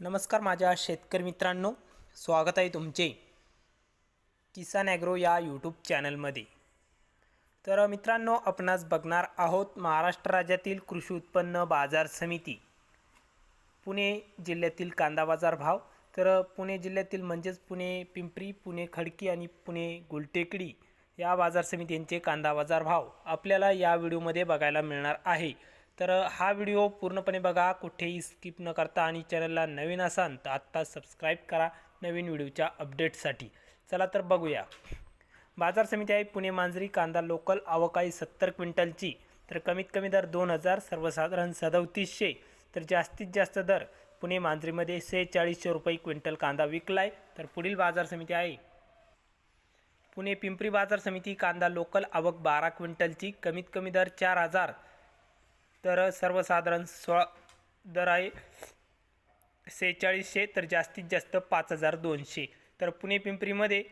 नमस्कार माझ्या शेतकरी मित्रांनो स्वागत आहे तुमचे किसान ॲग्रो या यूट्यूब चॅनलमध्ये. तर मित्रांनो आपणास बघणार आहोत महाराष्ट्र राज्यातील कृषी उत्पन्न बाजार समिती पुणे जिल्ह्यातील कांदा बाजार भाव. तर पुणे जिल्ह्यातील म्हणजेच पुणे पिंपरी पुणे खडकी आणि पुणे गुलटेकडी या बाजार समितींचे कांदा बाजार भाव आपल्याला या व्हिडिओमध्ये बघायला मिळणार आहे. तर हा व्हिडिओ पूर्णपणे बघा कुठेही स्किप न करता आणि चॅनलला नवीन असाल तर आत्ता सबस्क्राईब करा नवीन व्हिडिओच्या अपडेटसाठी चला तर बघूया. बाजार समिती आहे पुणे मांजरी कांदा लोकल आवकाई सत्तर क्विंटलची. तर कमीत कमी दर दोन हजार सर्वसाधारण सदोतीसशे. तर जास्तीत जास्त दर पुणे मांजरीमध्ये सेहेचाळीसशे रुपये क्विंटल कांदा विकलाय. तर पुढील बाजार समिती आहे. पुणे पिंपरी बाजार समिती कांदा लोकल आवक बारा क्विंटलची. कमीत कमी दर चार हजार. तर सर्वसाधारण सोळा दर आहे. सेहेचाळीसशे तर जास्तीत जास्त पाच हजार दोनशे. तर पुणे पिंपरीमध्ये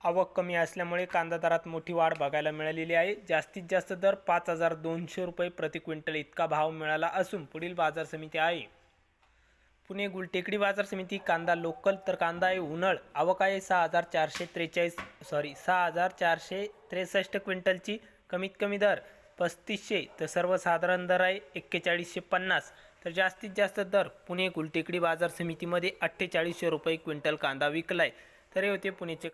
आवक कमी असल्यामुळे कांदा दरात मोठी वाढ बघायला मिळालेली आहे. जास्तीत जास्त दर पाच हजार दोनशे रुपये प्रति क्विंटल इतका भाव मिळाला असून पुढील बाजार समिती आहे. पुणे गुलटेकडी बाजार समिती कांदा लोकल तर कांदा आहे उन्हाळ. आवक आहे सहा हजार चारशे त्रेचाळीस सॉरी सहा हजार चारशे त्रेसष्ट क्विंटलची कमीत कमी दर. पस्तीसशे तर सर्वसाधारण दर आहे एक्केचाळीसशे पन्नास. तर जास्तीत जास्त दर पुणे गुलटेकडी बाजार समितीमध्ये अठ्ठेचाळीसशे रुपये क्विंटल कांदा विकलाय. तर हे होते पुणेचे